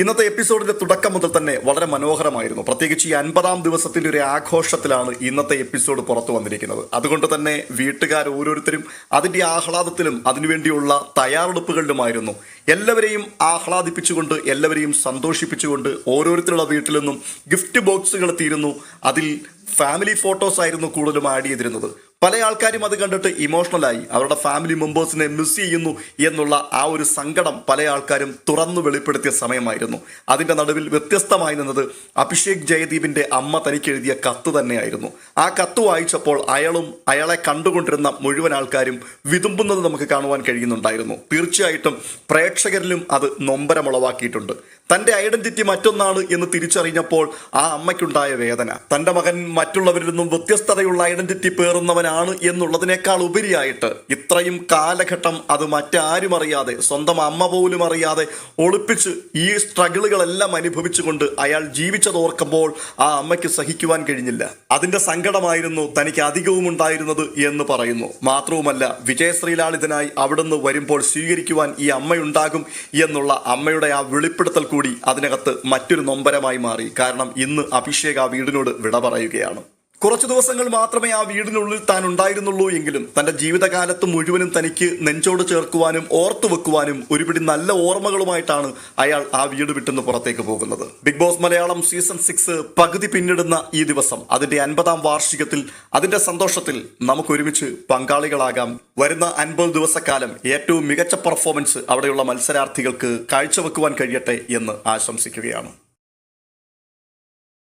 ഇന്നത്തെ എപ്പിസോഡിന്റെ തുടക്കം മുതൽ തന്നെ വളരെ മനോഹരമായിരുന്നു. പ്രത്യേകിച്ച് ഈ അൻപതാം ദിവസത്തിന്റെ ഒരു ആഘോഷത്തിലാണ് ഇന്നത്തെ എപ്പിസോഡ് പുറത്തു വന്നിരിക്കുന്നത്. അതുകൊണ്ട് തന്നെ വീട്ടുകാർ ഓരോരുത്തരും അതിന്റെ ആഹ്ലാദത്തിലും അതിനുവേണ്ടിയുള്ള തയ്യാറെടുപ്പുകളിലുമായിരുന്നു. എല്ലാവരെയും ആഹ്ലാദിപ്പിച്ചുകൊണ്ട് എല്ലാവരെയും സന്തോഷിപ്പിച്ചുകൊണ്ട് ഓരോരുത്തരുടെ വീട്ടിൽ നിന്നും ഗിഫ്റ്റ് ബോക്സുകൾ തീരുന്നു. അതിൽ ഫാമിലി ഫോട്ടോസ് ആയിരുന്നു കൂടുതലും ആഡ് ചെയ്തിരുന്നത്. പല ആൾക്കാരും അത് കണ്ടിട്ട് ഇമോഷണലായി അവരുടെ ഫാമിലി മെമ്പേഴ്സിനെ മിസ് ചെയ്യുന്നു എന്നുള്ള ആ ഒരു സങ്കടം പല ആൾക്കാരും തുറന്നു വെളിപ്പെടുത്തിയ സമയമായിരുന്നു. അതിന്റെ നടുവിൽ വ്യത്യസ്തമായി നിന്നത് അഭിഷേക് ജയദീപിന്റെ അമ്മ തനിക്ക് എഴുതിയ കത്ത് തന്നെയായിരുന്നു. ആ കത്ത് വായിച്ചപ്പോൾ അയാളും അയാളെ കണ്ടുകൊണ്ടിരുന്ന മുഴുവൻ ആൾക്കാരും വിതുമ്പുന്നത് നമുക്ക് കാണുവാൻ കഴിയുന്നുണ്ടായിരുന്നു. തീർച്ചയായിട്ടും പ്രേക്ഷകരിലും അത് നൊമ്പരമുളവാക്കിയിട്ടുണ്ട്. തന്റെ ഐഡന്റിറ്റി മറ്റൊന്നാണ് എന്ന് തിരിച്ചറിഞ്ഞപ്പോൾ ആ അമ്മയ്ക്കുണ്ടായ വേദന. തന്റെ മകൻ മറ്റുള്ളവരിൽ നിന്നും വ്യത്യസ്തതയുള്ള ഐഡന്റിറ്റി പേറുന്നവനാണ് എന്നുള്ളതിനേക്കാൾ ഉപരിയായിട്ട് ഇത്രയും കാലഘട്ടം അത് മറ്റാരും അറിയാതെ സ്വന്തം അമ്മ പോലും അറിയാതെ ഒളിപ്പിച്ച് ഈ സ്ട്രഗിളുകളെല്ലാം അനുഭവിച്ചുകൊണ്ട് അയാൾ ജീവിച്ചത് ഓർക്കുമ്പോൾ ആ അമ്മയ്ക്ക് സഹിക്കുവാൻ കഴിഞ്ഞില്ല. അതിന്റെ സങ്കടമായിരുന്നു തനിക്ക് അധികവും ഉണ്ടായിരുന്നത് എന്ന് പറയുന്നു. മാത്രവുമല്ല വിജയശ്രീലാളിതനായി അവിടുന്ന് വരുമ്പോൾ സ്വീകരിക്കുവാൻ ഈ അമ്മയുണ്ടാകും എന്നുള്ള അമ്മയുടെ ആ വെളിപ്പെടുത്തൽ കൂടി അതിനകത്ത് മറ്റൊരു നൊമ്പരമായി മാറി. കാരണം ഇന്ന് അഭിഷേക് ആ വീടിനോട് വിട പറയുകയാണ്. കുറച്ചു ദിവസങ്ങൾ മാത്രമേ ആ വീടിനുള്ളിൽ താൻ ഉണ്ടായിരുന്നുള്ളൂ എങ്കിലും തന്റെ ജീവിതകാലത്ത് മുഴുവനും തനിക്ക് നെഞ്ചോട് ചേർക്കുവാനും ഓർത്തു വെക്കുവാനും ഒരുപിടി നല്ല ഓർമ്മകളുമായിട്ടാണ് അയാൾ ആ വീട് വിട്ടുന്ന് പുറത്തേക്ക് പോകുന്നത്. Big Boss Malayalam season six പകുതി പിന്നിടുന്ന ഈ ദിവസം അതിന്റെ അൻപതാം വാർഷികത്തിൽ അതിന്റെ സന്തോഷത്തിൽ നമുക്ക് ഒരുമിച്ച് പങ്കാളികളാകാം. വരുന്ന അൻപത് ദിവസക്കാലം ഏറ്റവും മികച്ച പെർഫോമൻസ് അവിടെയുള്ള മത്സരാർത്ഥികൾക്ക് കാഴ്ചവെക്കുവാൻ കഴിയട്ടെ എന്ന് ആശംസിക്കുകയാണ്.